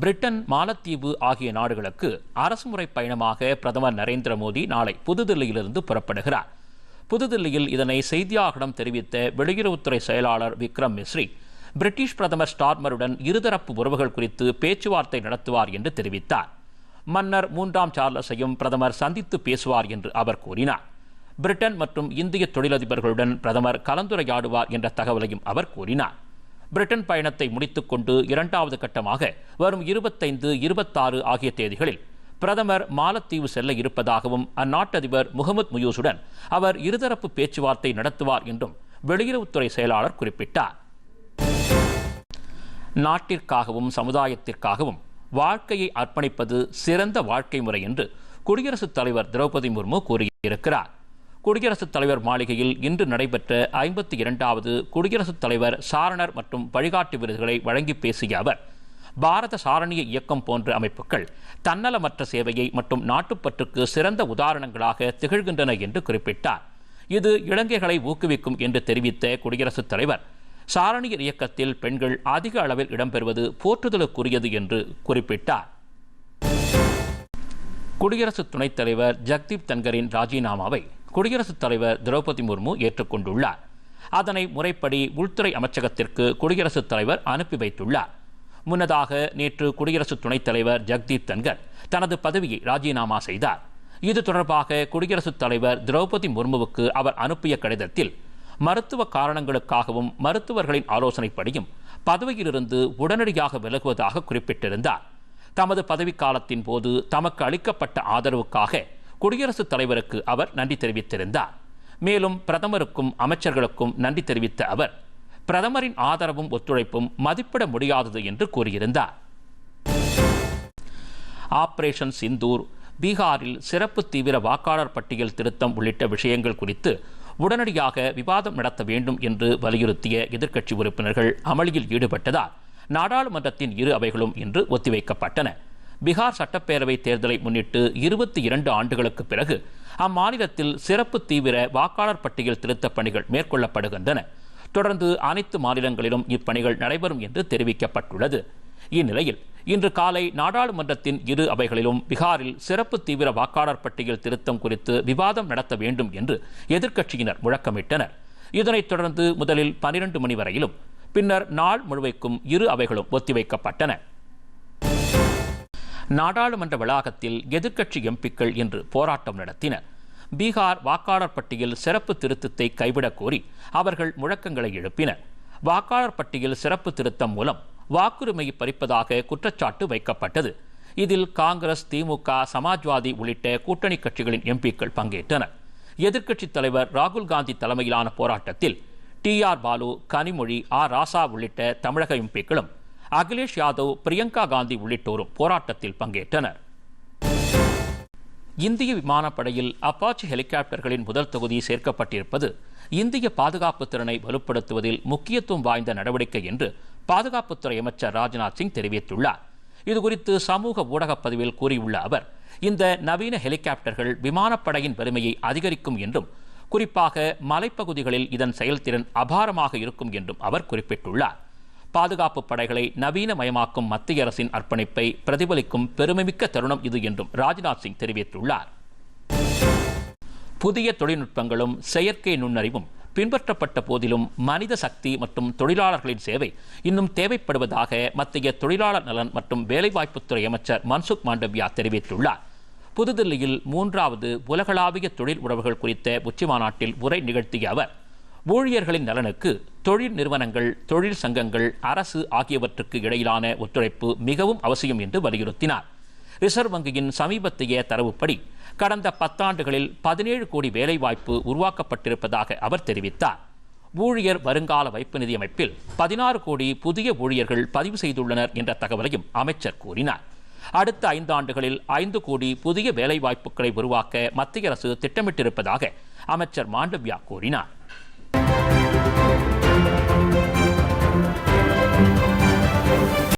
Britain மாலத்தீவு ஆகிய நாடுகளுக்கு அரசுமுறை பயணமாக பிரதமர் நரேந்திர மோடி நாளை புதுதில்லியிலிருந்து புறப்படுகிறார். புதுதில்லியில் இதனை செய்தியாளர்களிடம் தெரிவித்த வெளியுறவுத்துறை செயலாளர் விக்ரம் மிஸ்ரி பிரிட்டிஷ் பிரதமர் ஸ்டார்மருடன் இருதரப்பு உறவுகள் குறித்து பேச்சுவார்த்தை நடத்துவார் என்று தெரிவித்தார். மன்னர் மூன்றாம் சார்லஸையும் பிரதமர் சந்தித்து பேசுவார் என்று அவர் கூறினார். பிரிட்டன் மற்றும் இந்திய தொழிலதிபர்களுடன் பிரதமர் கலந்துரையாடுவார் என்ற தகவலையும் அவர் கூறினார். பிரிட்டன் பயணத்தை முடித்துக்கொண்டு இரண்டாவது கட்டமாக வரும் இருபத்தைந்து இருபத்தாறு ஆகிய தேதிகளில் பிரதமர் மாலத்தீவு செல்ல இருப்பதாகவும் அந்நாட்டு அதிபர் முகமது முயூசுடன் அவர் இருதரப்பு பேச்சுவார்த்தை நடத்துவார் என்றும் வெளியுறவுத்துறை செயலாளர் குறிப்பிட்டார். நாட்டிற்காகவும் சமுதாயத்திற்காகவும் வாழ்க்கையை அர்ப்பணிப்பது சிறந்த வாழ்க்கை முறை என்று குடியரசுத் தலைவர் திரௌபதி முர்மு கூறியிருக்கிறார். குடியரசுத் தலைவர் மாளிகையில் இன்று நடைபெற்ற ஐம்பத்தி இரண்டாவது குடியரசுத் தலைவர் சாரணர் மற்றும் வழிகாட்டு விருதுகளை வழங்கி பேசிய அவர் பாரத சாரணிய இயக்கம் போன்ற அமைப்புகள் தன்னலமற்ற சேவையை மற்றும் நாட்டுப்பற்றுக்கு சிறந்த உதாரணங்களாக திகழ்கின்றன என்று குறிப்பிட்டார். இது இளைஞர்களை ஊக்குவிக்கும் என்று தெரிவித்த குடியரசுத் தலைவர் சாரணியர் இயக்கத்தில் பெண்கள் அதிக அளவில் இடம்பெறுவது போற்றுதலுக்குரியது என்று குறிப்பிட்டார். குடியரசு துணைத் தலைவர் ஜக்தீப் தன்கரின் ராஜினாமாவை குடியரசுத் தலைவர் திரௌபதி முர்மு ஏற்றுக்கொண்டுள்ளார். அதனை முறைப்படி உள்துறை அமைச்சகத்திற்கு குடியரசுத் தலைவர் அனுப்பி வைத்துள்ளார். முன்னதாக நேற்று குடியரசு துணைத் தலைவர் ஜக்தீப் தன்கர் தனது பதவியை ராஜினாமா செய்தார். இது தொடர்பாக குடியரசுத் தலைவர் திரௌபதி முர்முவுக்கு அவர் அனுப்பிய கடிதத்தில் மருத்துவ காரணங்களுக்காகவும் மருத்துவர்களின் ஆலோசனைப்படியும் பதவியிலிருந்து உடனடியாக விலகுவதாக குறிப்பிட்டிருந்தார். தமது பதவிக்காலத்தின் போது தமக்கு அளிக்கப்பட்ட ஆதரவுக்காக குடியரசுத் தலைவருக்கு அவர் நன்றி தெரிவித்திருந்தார். மேலும் பிரதமருக்கும் அமைச்சர்களுக்கும் நன்றி தெரிவித்த அவர் பிரதமரின் ஆதரவும் ஒத்துழைப்பும் மதிப்பிட முடியாதது என்று கூறியிருந்தார். ஆபரேஷன் சிந்தூர் பீகாரில் சிறப்பு தீவிர வாக்காளர் பட்டியல் திருத்தம் உள்ளிட்ட விஷயங்கள் குறித்து உடனடியாக விவாதம் நடத்த வேண்டும் என்று வலியுறுத்திய எதிர்க்கட்சி உறுப்பினர்கள் அமளியில் ஈடுபட்டதால் நாடாளுமன்றத்தின் இரு அவைகளும் இன்று ஒத்திவைக்கப்பட்டன. பீகார் சட்டப்பேரவை தேர்தலை முன்னிட்டு இருபத்தி இரண்டு ஆண்டுகளுக்கு பிறகு அம்மாநிலத்தில் சிறப்பு தீவிர வாக்காளர் பட்டியல் திருத்தப் பணிகள் மேற்கொள்ளப்படுகின்றன. தொடர்ந்து அனைத்து மாநிலங்களிலும் இப்பணிகள் நடைபெறும் என்று தெரிவிக்கப்பட்டுள்ளது. இந்நிலையில் இன்று காலை நாடாளுமன்றத்தின் இரு அவைகளிலும் பீகாரில் சிறப்பு தீவிர வாக்காளர் பட்டியல் திருத்தம் குறித்து விவாதம் நடத்த வேண்டும் என்று எதிர்க்கட்சியினர் முழக்கமிட்டனர். இதனைத் தொடர்ந்து முதலில் பனிரெண்டு மணி வரையிலும் பின்னர் நாள் முழுமைக்கும் இரு அவைகளும் ஒத்திவைக்கப்பட்டன. நாடாளுமன்ற வளாகத்தில் எதிர்க்கட்சி எம்பிக்கள் இன்று போராட்டம் நடத்தினர். பீகார் வாக்காளர் பட்டியல் சிறப்பு திருத்தத்தை கைவிடக் கோரி அவர்கள் முழக்கங்களை எழுப்பினர். வாக்காளர் பட்டியல் சிறப்பு திருத்தம் மூலம் வாக்குரிமையை பறிப்பதாக குற்றச்சாட்டு வைக்கப்பட்டது. இதில் காங்கிரஸ் திமுக சமாஜ்வாதி உள்ளிட்ட கூட்டணி கட்சிகளின் எம்பிக்கள் பங்கேற்றனர். எதிர்க்கட்சித் தலைவர் ராகுல் காந்தி தலைமையிலான போராட்டத்தில் T R Balu Kanimozhi R Raja உள்ளிட்ட தமிழக எம்பிக்களும் அகிலேஷ் யாதவ் பிரியங்கா காந்தி உள்ளிட்டோரும் போராட்டத்தில் பங்கேற்றனர். இந்திய விமானப்படையில் அப்பாச்சி ஹெலிகாப்டர்களின் முதல் தொகுதி சேர்க்கப்பட்டிருப்பது இந்திய பாதுகாப்பு திறனை வலுப்படுத்துவதில் முக்கியத்துவம் வாய்ந்த நடவடிக்கை என்று பாதுகாப்புத்துறை அமைச்சர் ராஜ்நாத் சிங் தெரிவித்துள்ளார். இதுகுறித்து சமூக ஊடகப் பதிவில் கூறியுள்ள அவர் இந்த நவீன ஹெலிகாப்டர்கள் விமானப்படையின் வலிமையை அதிகரிக்கும் என்றும் குறிப்பாக மலைப்பகுதிகளில் இதன் செயல்திறன் அபாரமாக இருக்கும் என்றும் அவர் குறிப்பிட்டுள்ளார். பாதுகாப்பு படைகளை நவீனமயமாக்கும் மத்திய அரசின் அர்ப்பணிப்பை பிரதிபலிக்கும் பெருமைமிக்க தருணம் இது என்றும் ராஜ்நாத் சிங் தெரிவித்துள்ளார். புதிய தொழில்நுட்பங்களும் செயற்கை நுண்ணறிவும் பின்பற்றப்பட்ட போதிலும் மனித சக்தி மற்றும் தொழிலாளர்களின் சேவை இன்னும் தேவைப்படுவதாக மத்திய தொழிலாளர் நலன் மற்றும் வேலைவாய்ப்புத்துறை அமைச்சர் மன்சுக் மாண்டவியா தெரிவித்துள்ளார். புதுதில்லியில் மூன்றாவது உலகளாவிய தொழில் உறவுகள் குறித்த உச்சிமாநாட்டில் உரை நிகழ்த்திய அவர் ஊழியர்களின் நலனுக்கு தொழில் நிறுவனங்கள் தொழில் சங்கங்கள் அரசு ஆகியவற்றுக்கு இடையிலான ஒத்துழைப்பு மிகவும் அவசியம் என்று வலியுறுத்தினார். ரிசர்வ் வங்கியின் சமீபத்திய தரவுப்படி கடந்த பத்தாண்டுகளில் பதினேழு கோடி வேலைவாய்ப்பு உருவாக்கப்பட்டிருப்பதாக அவர் தெரிவித்தார். ஊழியர் வருங்கால வைப்பு நிதி அமைப்பில் பதினாறு கோடி புதிய ஊழியர்கள் பதிவு செய்துள்ளனர் என்ற தகவலையும் அமைச்சர் கூறினார். அடுத்த ஐந்தாண்டுகளில் ஐந்து கோடி புதிய வேலைவாய்ப்புகளை உருவாக்க மத்திய அரசு திட்டமிட்டிருப்பதாக அமைச்சர் மாண்டவ்யா கூறினார்.